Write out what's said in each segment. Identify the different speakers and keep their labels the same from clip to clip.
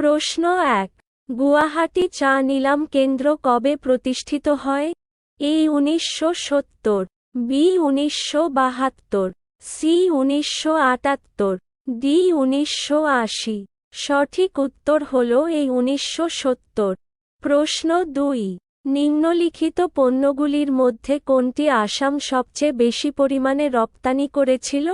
Speaker 1: প্রশ্ন এক। গুয়াহাটি চা নিলাম কেন্দ্র কবে প্রতিষ্ঠিত হয়? এ উনিশশো সত্তর, বি উনিশশো বাহাত্তর, সি উনিশশো আটাত্তর, ডি উনিশশো আশি। সঠিক উত্তর হল এই উনিশশো সত্তর। প্রশ্ন দুই। নিম্নলিখিত পণ্যগুলির মধ্যে কোনটি আসাম সবচেয়ে বেশি পরিমাণে রপ্তানি করেছিল?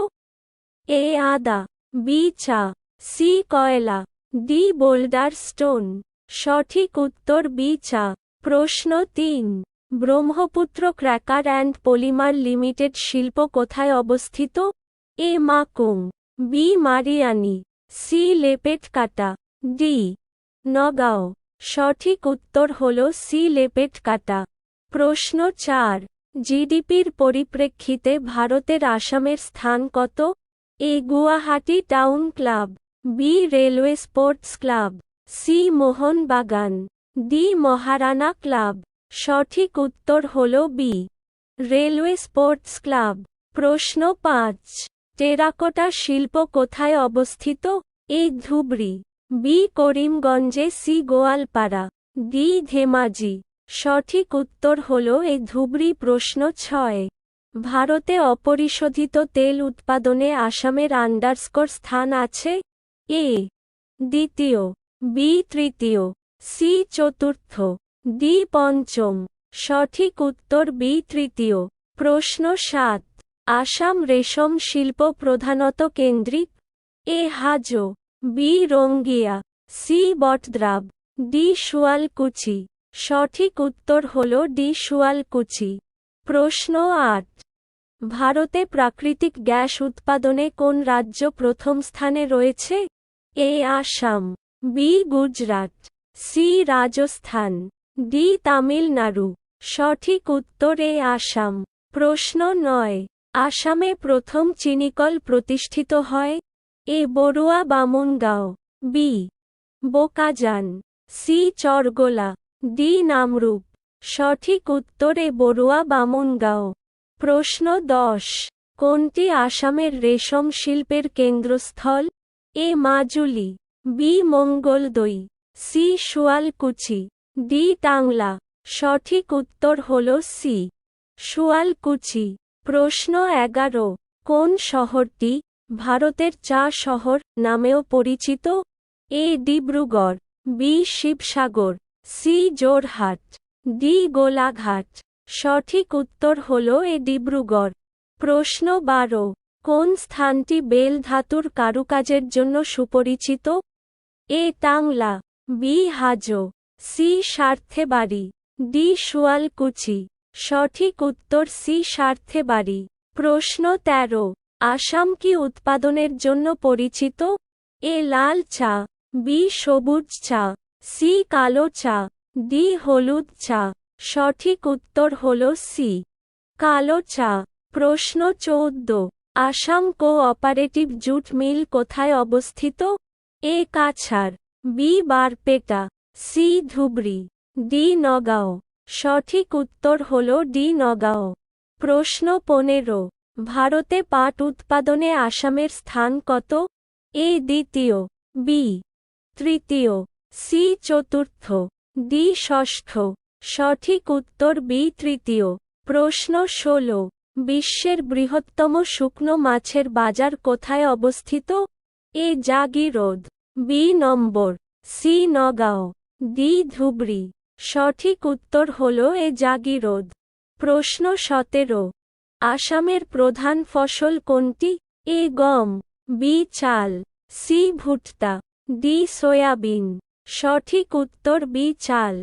Speaker 1: এ আদা, বি চা, সি কয়লা। D boulder stone. সঠিক উত্তর বি চা। প্রশ্ন তিন। Brahmaputra cracker and polymer limited শিল্প কোথায় অবস্থিত? এ মাকুং, বি মারিয়ানি, সি লেপেট কাটা ডি নগাঁও। সঠিক উত্তর হল সি লেপেট কাটা প্রশ্ন চার। জিডিপির পরিপ্রেক্ষিতে ভারতের আসামের স্থান কত? A Guwahati town club. B railway sports club C Mohun Bagan D Maharana club সঠিক উত্তর হল বি রেলওয়ে স্পোর্টস ক্লাব প্রশ্ন পাঁচ, টেরাকোটা শিল্প কোথায় অবস্থিত? এ ধুবড়ি বি করিমগঞ্জে সি গোয়ালপাড়া ডি ধেমাজি, সঠিক উত্তর হল এ ধুবড়ি, প্রশ্ন ছয়, ভারতে অপরিশোধিত তেল উৎপাদনে আসামের আন্ডারস্কোর স্থান আছে? এ, দ্বিতীয়, বি তৃতীয়, সি চতুর্থ, ডি পঞ্চম, সঠিক উত্তর বি তৃতীয়। প্রশ্ন সাত, আসাম রেশম শিল্প প্রধানত কেন্দ্রিক? A Hajo, B Rangia, C Batadraba, D Sualkuchi সঠিক উত্তর হল ডি সুয়ালকুচি প্রশ্ন আট, ভারতে প্রাকৃতিক গ্যাস উৎপাদনে কোন রাজ্য প্রথম স্থানে রয়েছে? A Assam, B Gujarat, C Rajasthan, D Tamil Nadu. সঠিক উত্তর আসাম। প্রশ্ন নয়, আসামে প্রথম চিনিকল প্রতিষ্ঠিত হয়? A Barua Bamungaon, B Bokajan, C Chargola, D Namrup. সঠিক উত্তরে বড়ুয়া বামুনগাঁও। প্রশ্ন দশ, কোনটি আসামের রেশম শিল্পের কেন্দ্রস্থল? A Majuli B Mangaldoi C Sualkuchi D Tangla. সঠিক উত্তর হল সি। সুয়ালকুচি প্রশ্ন এগারো। কোন শহরটি ভারতের চা শহর নামেও পরিচিত? A Dibrugarh, B Sivasagar, C Jorhat D Golaghat. সঠিক উত্তর হল এ ডিব্রুগড়। প্রশ্ন বারো। কোন স্থানটি বেল ধাতুর কারুকাজের জন্য সুপরিচিত? A Tangla B Hajo, C Sarthebari D Sualkuchi সঠিক উত্তর সি স্বার্থেবাড়ি প্রশ্ন তেরো, আসাম কি উৎপাদনের জন্য পরিচিত? এ লাল চা, বি সবুজ চা, সি কালো চা, ডি হলুদ চা। সঠিক উত্তর হল সি। কালো চা। প্রশ্ন চৌদ্দ Assam cooperative jute mill কোথায় অবস্থিত? A Cachar, B Barpeta, C Dhubri, D Nagaon. সঠিক উত্তর হল ডি নগাঁও। প্রশ্ন পনেরো, ভারতে পাট উৎপাদনে আসামের স্থান কত? এ দ্বিতীয়, বি তৃতীয়, সি চতুর্থ, ডি ষষ্ঠ। সঠিক উত্তর বি তৃতীয়। প্রশ্ন ষোলো বিশ্বের বৃহত্তম শুকনো মাছের বাজার কোথায় অবস্থিত? এ জাগিরোদ বি নম্বর, সি নগাঁও, ডি ধুবড়ি। সঠিক উত্তর হল এ জাগিরোদ প্রশ্ন সতেরো। আসামের প্রধান ফসল কোনটি? এ গম, বি চাল, সি ভুট্টা, ডি সয়াবিন। সঠিক উত্তর বি চাল।